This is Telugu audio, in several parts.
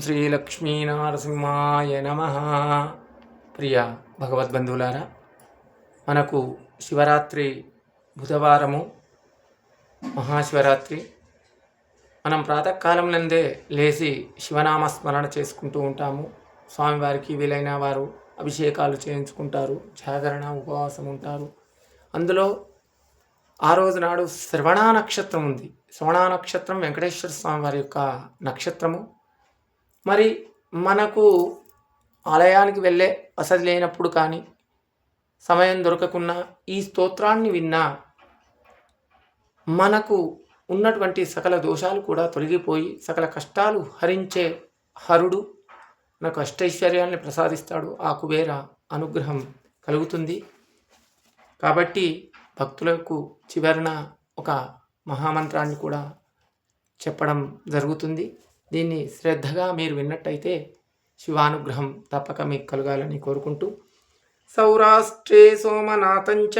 శ్రీలక్ష్మీనరసింహాయ నమ. ప్రియ భగవద్బంధువులారా మనకు శివరాత్రి బుధవారము మహాశివరాత్రి. మనం ప్రాతకాలం నందే లేచి శివనామ స్మరణ చేసుకుంటూ ఉంటాము. స్వామివారికి వీలైన వారు అభిషేకాలు చేయించుకుంటారు జాగరణ ఉపవాసం ఉంటారు. అందులో ఆ రోజు నాడు శ్రవణ నక్షత్రం ఉంది. శ్రవణ నక్షత్రం వెంకటేశ్వర స్వామి వారి యొక్క నక్షత్రము. మరి మనకు ఆలయానికి వెళ్ళే వసతి లేనప్పుడు కానీ సమయం దొరకకున్నా ఈ స్తోత్రాన్ని విన్నా మనకు ఉన్నటువంటి సకల దోషాలు కూడా తొలగిపోయి సకల కష్టాలు హరించే హరుడు నాకు అష్టైశ్వర్యాన్ని ప్రసాదిస్తాడు. ఆ కుబేర అనుగ్రహం కలుగుతుంది. కాబట్టి భక్తులకు చివరన ఒక మహామంత్రాన్ని కూడా చెప్పడం జరుగుతుంది. దీన్ని శ్రద్ధగా మీరు విన్నట్టయితే శివానుగ్రహం తప్పక మీకు కలగాలని కోరుకుంటూ సౌరాష్ట్రే సోమనాథంచ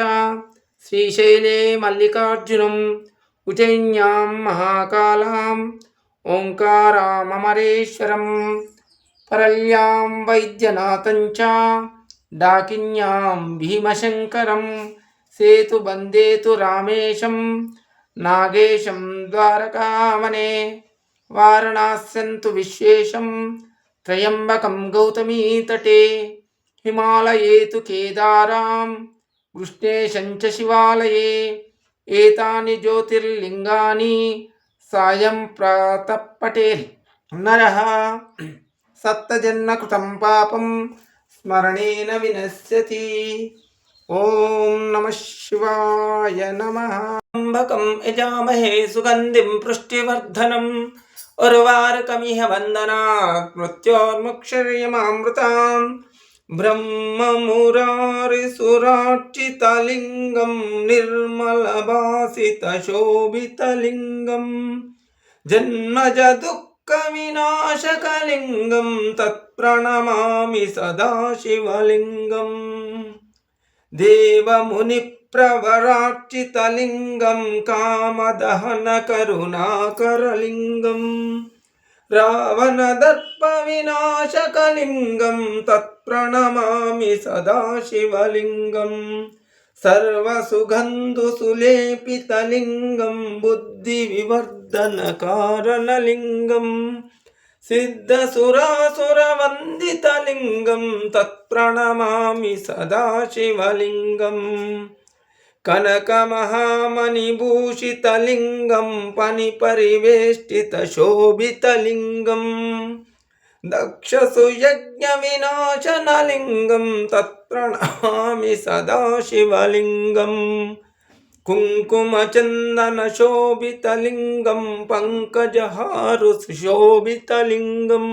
శ్రీశైలే మల్లికార్జునం ఉజయిన్యాం మహాకాలాం ఓంకారామరేశ్వరం పరల్యాం వైద్యనాథంచ డాకిన్యాం భీమశంకరం సేతుబందేతు రామేశం నాగేశం ద్వారకామనే వారణాస్యంతు విశ్వేశం త్రయంబకం గౌతమీతటే. హిమాలయేతు కేదారాం. కృష్ణేశం శివాలయే. ఏతాని జ్యోతిర్లింగాని సాయం ప్రాతపటేల్ నర. సప్తజన్మకృతం పాపం స్మరణేన వినశ్యతి. ఓం నమ శివాయ నమ. అంబకం యజామహే సుగంధిం పుష్టివర్ధనం. उर्वारकमिह वन्दनात् मृत्योर्मुक्षर्यमामृताम् ब्रह्ममुरारिसुराक्षितलिङ्गं निर्मलभासितशोभितलिङ्गं जन्मज दुःखविनाशकलिङ्गं तत्प्रणमामि सदाशिवलिङ्गम्। देवमुनिः సదాశివలింగం దేవమునిప్రవరార్చితలింగం కామదహనకరుణాకరలింగం రావణదర్పవినాశకలింగం తత్ప్రణమామి సదాశివలింగం సర్వసుగంధుసులేపితలింగం బుద్ధివివర్ధనకారణలింగం సిద్ధసురాసురవందితలింగం తత్ప్రణమామి సదాశివలింగం कनकमहामणिभूषितलिङ्गं पणिपरिवेष्टितशोभितलिङ्गम् दक्ष सुयज्ञविनाशनलिङ्गं तत्र नामि सदाशिवलिङ्गं कुङ्कुमचन्दनशोभितलिङ्गं पङ्कजहारुशोभितलिङ्गम्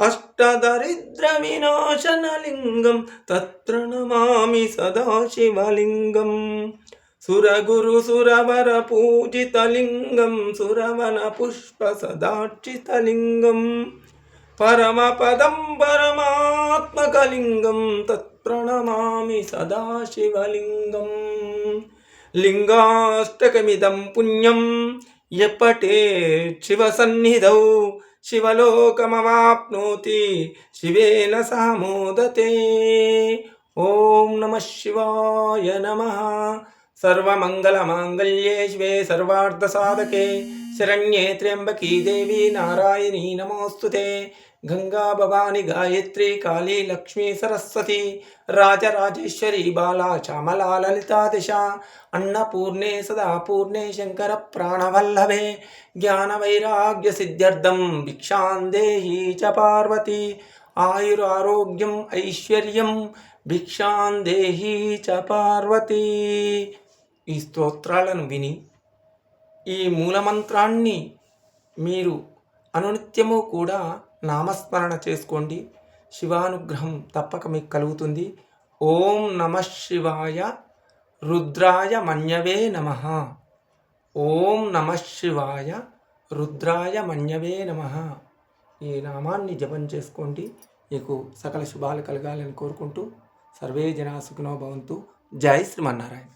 అష్టదరిద్ర అష్టదరిద్రవినాశనలింగం తత్ర నమామి సదాశివలింగం. సురగురు సురవర పూజితలింగం సురవన పుష్ప సదార్చితలింగం. పరమపదం పరమాత్మకలింగం తత్ప్రణమామి సదాశివలింగం. లింగాష్టకమిదం పుణ్యం ఎప్పటే శివసన్నిధౌ శివలోకమవాప్నోతి. శివేన సహమోదతే. ఓం నమ శివాయ నమ. సర్వమంగళమాంగళ్యే శివే సర్వార్థసాధకే శరణ్యే త్ర్యంబకీ దేవి నారాయణీ నమోస్తుతే. గంగా భవాని గాయత్రి కాళీ లక్ష్మీ సరస్వతి రాజరాజేశ్వరి బాలా శ్యామలా లలితా దిశ అన్నపూర్ణే సదా పూర్ణే శంకర ప్రాణవల్లభే జ్ఞానవైరాగ్య సిద్ధ్యర్థం భిక్షాందేహి చ పార్వతి ఆయురారోగ్యం ఐశ్వర్యం భిక్షాందేహి చ పార్వతి. ఈ స్తోత్రాలను విని ఈ మూలమంత్రాన్ని మీరు అనునిత్యము కూడా నామస్మరణ చేసుకోండి. శివానుగ్రహం తప్పక మీకు కలుగుతుంది. ఓం నమ శివాయ రుద్రాయ మన్యవే నమ. ఓం నమ శివాయ రుద్రాయ మన్యవే నమ. ఈ నామాన్ని జపం చేసుకోండి. మీకు సకల శుభాలు కలగాలని కోరుకుంటూ సర్వే జనా సుఖినో భవంతు. జై శ్రీమన్నారాయణ.